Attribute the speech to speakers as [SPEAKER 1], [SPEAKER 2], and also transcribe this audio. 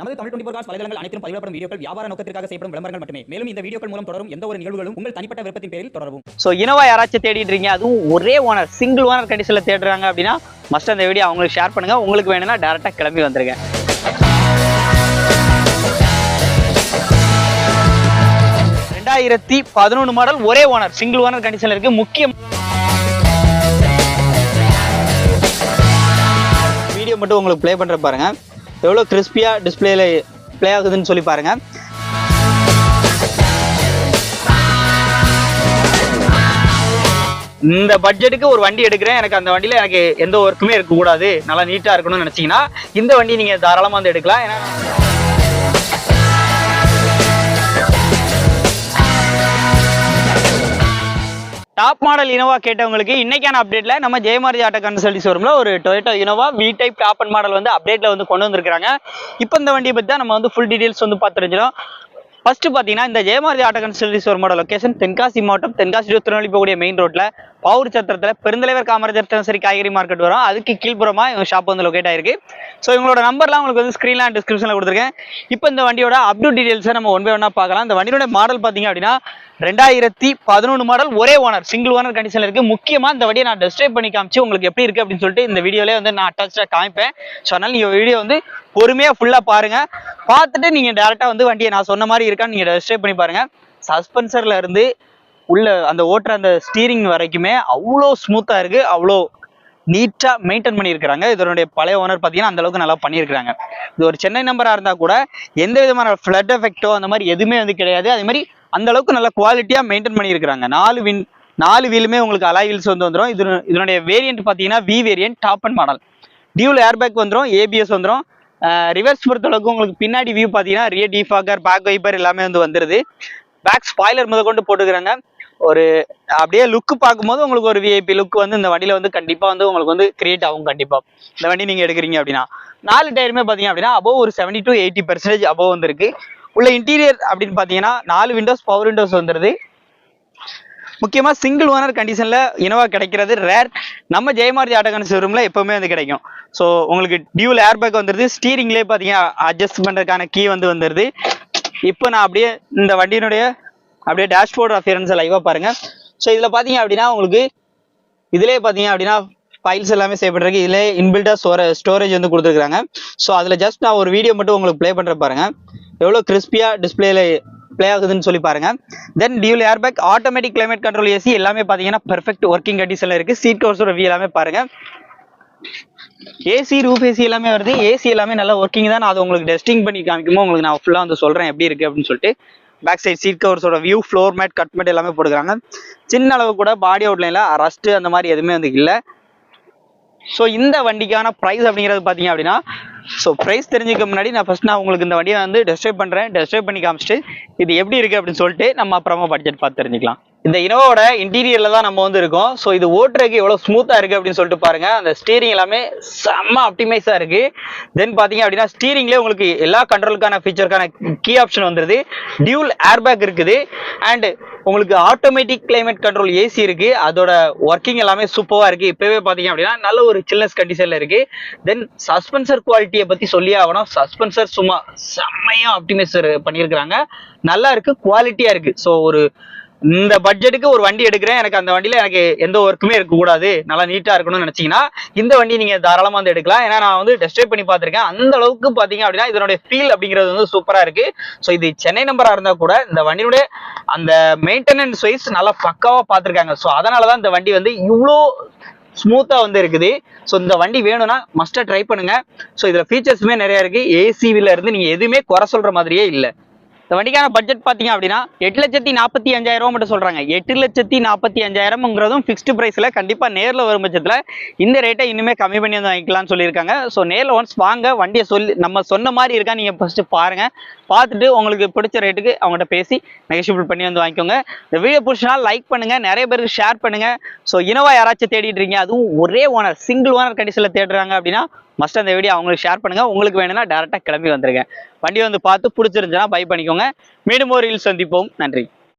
[SPEAKER 1] நமது Tamil twenty cos வலைதளங்கள் அனைத்தும் பதிவிடப்படும் வீடியோக்கள் வியாபார நோக்கத்திற்காக செய்யப்படும் விளம்பரங்கள் மட்டுமே. மேலும் இந்த வீடியோக்கள் மூலம் தொடரும் எந்த ஒரு நிகழ்வுகளும் உங்கள் தனிப்பட்ட விருப்பத்தின் பேரில் தொடரவும்.
[SPEAKER 2] ஸோ இனோவா யாராச்சும் தேடிட்டு இருக்கீங்க அதுவும் ஒரே ஓனர் சிங்கிள் ஓனர் கண்டிஷனில் தேடுறாங்க அப்படின்னா மஸ்ட் அந்த வீடியோ அவங்களுக்கு ஷேர் பண்ணுங்க. உங்களுக்கு வேணும்னா டேரெக்டாக கிளம்பி வந்துருங்க. ரெண்டாயிரத்தி பதினொன்று மாடல் ஒரே ஓனர் சிங்கிள் ஓனர் கண்டிஷனில் இருக்கு. முக்கியம் வீடியோ மட்டும் உங்களுக்கு ப்ளே பண்ணுற பாருங்க. எவ்வளோ கிறிஸ்பியாக டிஸ்பிளேல ப்ளே ஆகுதுன்னு சொல்லி பாருங்கள் இந்த பட்ஜெட்டுக்கு ஒரு வண்டி எடுக்கிறேன். எனக்கு அந்த வண்டியில் எனக்கு எந்த ஒர்க்குமே இருக்கக்கூடாது. நல்லா நீட்டாக இருக்கணும்னு நினச்சிங்கன்னா இந்த வண்டி நீங்கள் தாராளமாக வந்து எடுக்கலாம். ஏன்னா டாப் மாடல் இனோவா கேட்டவங்களுக்கு இன்னைக்கான அப்டேட்ல நம்ம ஜெயமாரி ஆட்டோ கன்சல்டி ஷோரூம்ல ஒரு Toyota Innova V type top and model வந்து அப்டேட்ல வந்து கொண்டு வந்திருக்காங்க இப்போ இந்த வண்டியை பத்தி தான் நம்ம வந்து ஃபுல் டீடைல்ஸ் வந்து பார்த்து ஃபர்ஸ்ட் பார்த்தீங்கன்னா இந்த ஜெயமாரதி ஆட்டோ கன்சல்டி ஷோரூமோட லொகேஷன் தென்காசி மாவட்டம் தென்காசி to திருநெல்வேலி போகக்கூடிய மெயின் ரோட்ல பவுர் சத்திரத்தில் பெருந்தலைவர் காமராஜர் சரி காய்கறி மார்க்கெட் வரும். அதுக்கு கீழ்ப்புறமா இவங்க ஷாப் வந்து லொகேட் ஆயிருக்கு. ஸோ இவங்களோட நம்பர்லாம் உங்களுக்கு வந்து ஸ்க்ரீன்லாம் டிஸ்கிரிப்ஷனில் கொடுத்துருக்கேன். இப்போ இந்த வண்டியோட அப்டூ டீடைல்ஸை நம்ம ஒன் பை ஒன்றா பார்க்கலாம். இந்த வண்டியோட மாடல் பார்த்தீங்க அப்படின்னா ரெண்டாயிரத்தி பதினொன்று மாடல் ஒரே ஓனர் சிங்கிள் ஓனர் கண்டிஷனில் இருக்கு. முக்கியமாக இந்த வண்டியை நான் டெஸ்ட்ரைவ் பண்ணி காமிச்சு உங்களுக்கு எப்படி இருக்கு அப்படின்னு சொல்லிட்டு இந்த வீடியோலேயே வந்து நான் அட்டாச்சாக காமிப்பேன். ஸோ அதனால நீங்கள் வீடியோ வந்து பொறுமையாக ஃபுல்லாக பாருங்க. பார்த்துட்டு நீங்கள் டேரெக்டாக வந்து வண்டியை நான் சொன்ன மாதிரி இருக்கான்னு நீங்கள் டெஸ்ட்ரைவ் பண்ணி பாருங்க. சஸ்பென்சர்ல இருந்து உள்ள அந்த ஓட்டுற அந்த ஸ்டீரிங் வரைக்குமே அவ்வளோ ஸ்மூத்தாக இருக்கு. அவ்வளோ நீட்டாக மெயின்டைன் பண்ணியிருக்கிறாங்க. இதனுடைய பழைய ஓனர் பார்த்தீங்கன்னா அந்த அளவுக்கு நல்லா பண்ணியிருக்கிறாங்க. இது ஒரு சென்னை நம்பராக இருந்தால் கூட எந்த விதமான ஃப்ளட் எஃபெக்ட்டோ அந்த மாதிரி எதுவுமே வந்து கிடையாது. அதே மாதிரி அந்த அளவுக்கு நல்ல குவாலிட்டியாக மெயின்டைன் பண்ணியிருக்கிறாங்க. நாலு வின் நாலு வீலுமே உங்களுக்கு அலாய் வீல்ஸ் வந்து வந்துடும் இது இதனுடைய வேரியன்ட் பார்த்தீங்கன்னா V variant top and model dual airbag வந்துடும் ஏபிஎஸ் வந்துடும் ரிவர்ஸ் பொறுத்தளவுக்கு உங்களுக்கு பின்னாடி வியூ பார்த்தீங்கன்னா ரியர் டிஃபாகர் பேக் வைப்பர் எல்லாமே வந்து வந்துடுது பேக் ஸ்பாய்லர் முதல் கொண்டு போட்டுக்கிறாங்க ஒரு அப்படியே லுக் பார்க்கும்போது உங்களுக்கு ஒரு விஐபி லுக் வந்து இந்த வண்டியில வந்து கண்டிப்பா வந்து உங்களுக்கு வந்து கிரியேட் ஆகும் கண்டிப்பா. இந்த வண்டி நீங்க எடுக்கிறீங்க அப்படின்னா. நாலு டயருமே பாத்தீங்க அப்படின்னா அபோவ் ஒரு seventy to eighty percentage above வந்திருக்கு. உள்ள இன்டீரியர் அப்படின்னு பாத்தீங்கன்னா நாலு விண்டோஸ் பவர் விண்டோஸ் வந்துருது. முக்கியமா சிங்கிள் ஓனர் கண்டிஷன்ல இனோவா கிடைக்கிறது ரேர் நம்ம ஜெயமாரதி ஆட்டோகன் ஷோரூம்ல எப்பவுமே வந்து கிடைக்கும். ஸோ உங்களுக்கு டியூல் ஏர்பேக் வந்துருது. ஸ்டீரிங்லேயே பார்த்தீங்கன்னா அட்ஜஸ்ட் பண்றதுக்கான கீ வந்து வந்துருது. இப்போ நான் அப்படியே இந்த வண்டியினுடைய அப்படியே டேஷ்போர்ட் அஃபியரன்ஸ் லைவாக பாருங்க. ஸோ இதில் பார்த்தீங்க அப்படின்னா உங்களுக்கு இதிலே பார்த்தீங்க அப்படின்னா ஃபைல்ஸ் எல்லாமே செய்யப்பட்டிருக்கு இதிலே இன்பில்டாக ஸ்டோரே ஸ்டோரேஜ் வந்து கொடுத்துருக்காங்க ஸோ அதில் ஜஸ்ட் நான் ஒரு வீடியோ மட்டும் உங்களுக்கு ப்ளே பண்ணுற பாருங்கள் எவ்வளோ கிறிஸ்பியாக டிஸ்பிளேல ப்ளே ஆகுதுன்னு சொல்லி பாருங்க. Then dual airbag automatic climate control AC எல்லாமே பார்த்தீங்கன்னா பெர்ஃபெக்ட் ஒர்க்கிங் கண்டிஷனில் இருக்குது சீட் கவர்ஸோட வியூ எல்லாமே பாருங்க. ஏசி ரூஃப் ஏசி எல்லாமே வருது. ஏசி எல்லாமே நல்லா ஒர்க்கிங் தான். நான் அதை உங்களுக்கு டெஸ்டிங் பண்ணி காமிக்குமோ உங்களுக்கு நான் ஃபுல்லாக வந்து சொல்கிறேன் எப்படி இருக்குது அப்படின்னு சொல்லிட்டு. Back side seat கவர்ஸோட view floor mat cut mat எல்லாமே போட்டுக்கிறாங்க. சின்ன அளவு கூட பாடி அவுட்லைனில் ரஸ்ட்டு அந்த மாதிரி எதுவுமே வந்து இல்லை. ஸோ இந்த வண்டிக்கான ப்ரைஸ் அப்படிங்கிறது பார்த்தீங்க அப்படின்னா ஸோ ப்ரைஸ் தெரிஞ்சுக்க முன்னாடி நான் ஃபஸ்ட் நான் உங்களுக்கு இந்த வண்டியை வந்து டெஸ்ட்ரைவ் பண்ணுறேன் டெஸ்ட்ரைவ் பண்ணி காமிச்சிட்டு இது எப்படி இருக்குது அப்படின்னு சொல்லிட்டு நம்ம அப்புறமா பட்ஜெட் பார்த்து தெரிஞ்சுக்கலாம். இந்த இனோவோட இன்டீரியர்ல தான் நம்ம வந்து இருக்கோம். ஸோ இது ஓட்டுறதுக்கு எவ்வளோ ஸ்மூத்தாக இருக்குது அப்படின்னு சொல்லிட்டு பாருங்க. அந்த ஸ்டீரிங் எல்லாமே செம்ம அப்டிமைஸாக இருக்கு. தென் பார்த்தீங்க அப்படின்னா ஸ்டீரிங்லேயே உங்களுக்கு எல்லா கண்ட்ரோலுக்கான ஃபீச்சருக்கான கீ ஆப்ஷன் வந்துருது. டியூல் ஏர்பேக் இருக்குது. அண்ட் உங்களுக்கு ஆட்டோமேட்டிக் கிளைமேட் கண்ட்ரோல் ஏசி இருக்கு. அதோட ஒர்க்கிங் எல்லாமே சூப்பராக இருக்கு. இப்போவே பார்த்தீங்க அப்படின்னா நல்ல ஒரு சில்னஸ் கண்டிஷனில் இருக்கு. தென் சஸ்பென்சர் குவாலிட்டியை பற்றி சொல்லி ஆகணும். சஸ்பென்சர் சும்மா செம்மையாக ஆப்டிமைசர் பண்ணியிருக்கிறாங்க நல்லா இருக்கு குவாலிட்டியாக இருக்கு. ஸோ ஒரு இந்த பட்ஜெட்டுக்கு ஒரு வண்டி எடுக்கிறேன். எனக்கு அந்த வண்டியில எனக்கு எந்த ஒர்க்குமே இருக்கக்கூடாது நல்லா நீட்டா இருக்கணும்னு நினைச்சீங்கன்னா இந்த வண்டி நீங்க தாராளமா வந்து எடுக்கலாம். ஏன்னா நான் வந்து டெஸ்ட் பண்ணி பார்த்திருக்கேன். அந்த அளவுக்கு பாத்தீங்க அப்படின்னா இதனுடைய ஃபீல் அப்படிங்கிறது வந்து சூப்பரா இருக்கு. ஸோ இது சென்னை நம்பரா இருந்தா கூட இந்த வண்டியுடைய அந்த மெயின்டெனன்ஸ் வைஸ் நல்லா பக்காவா பார்த்திருக்காங்க. ஸோ அதனாலதான் இந்த வண்டி வந்து இவ்வளோ ஸ்மூத்தா வந்து இருக்குது. ஸோ இந்த வண்டி வேணும்னா மஸ்டா ட்ரை பண்ணுங்க. ஸோ இதுல ஃபீச்சர்ஸுமே நிறைய இருக்கு. ஏசிவில இருந்து நீங்க எதுவுமே குறை சொல்ற மாதிரியே இல்லை. இந்த வண்டிக்கான பட்ஜெட் பார்த்தீங்க அப்படின்னா எட்டு லட்சத்தி நாற்பத்தி அஞ்சாயிரம் ரூபா மட்டும் சொல்றாங்க. எட்டு லட்சத்தி நாற்பத்தி அஞ்சாயிரம்ங்கிறதும் ஃபிக்ஸ்டு பிரைஸ்ல கண்டிப்பா நேர்ல வரும் பட்சத்துல இந்த ரேட்டை இனிமேல் கம்மி பண்ணி வந்து வாங்கிக்கலாம்னு சொல்லியிருக்காங்க. ஸோ நேர்ல ஒன்ஸ் வாங்க வண்டியை சொல்லி நம்ம சொன்ன மாதிரி இருக்கா நீங்க ஃபஸ்ட்டு பாருங்க. பார்த்துட்டு உங்களுக்கு பிடிச்ச ரேட்டுக்கு அவங்ககிட்ட பேசி நெகோஷியபிள் பண்ணி வந்து வாங்கிக்கோங்க. இந்த வீடியோ பிடிச்சினா லைக் பண்ணுங்க நிறைய பேருக்கு ஷேர் பண்ணுங்க. ஸோ இனோவா யாராச்சும் தேடிட்டு இருக்கீங்க அதுவும் ஒரே ஓனர் சிங்கிள் ஓனர் கண்டிஷனில் தேடுறாங்க அப்படின்னா மஸ்ட் அந்த வீடியோ அவங்களுக்கு ஷேர் பண்ணுங்க. உங்களுக்கு வேணும்னா டேரெக்டாக கிளம்பி வந்துருங்க. வண்டி வந்து பார்த்து பிடிச்சிருந்துச்சுன்னா பை பண்ணிக்கோங்க. மீண்டும் ஒரு ரீல் சந்திப்போம். நன்றி.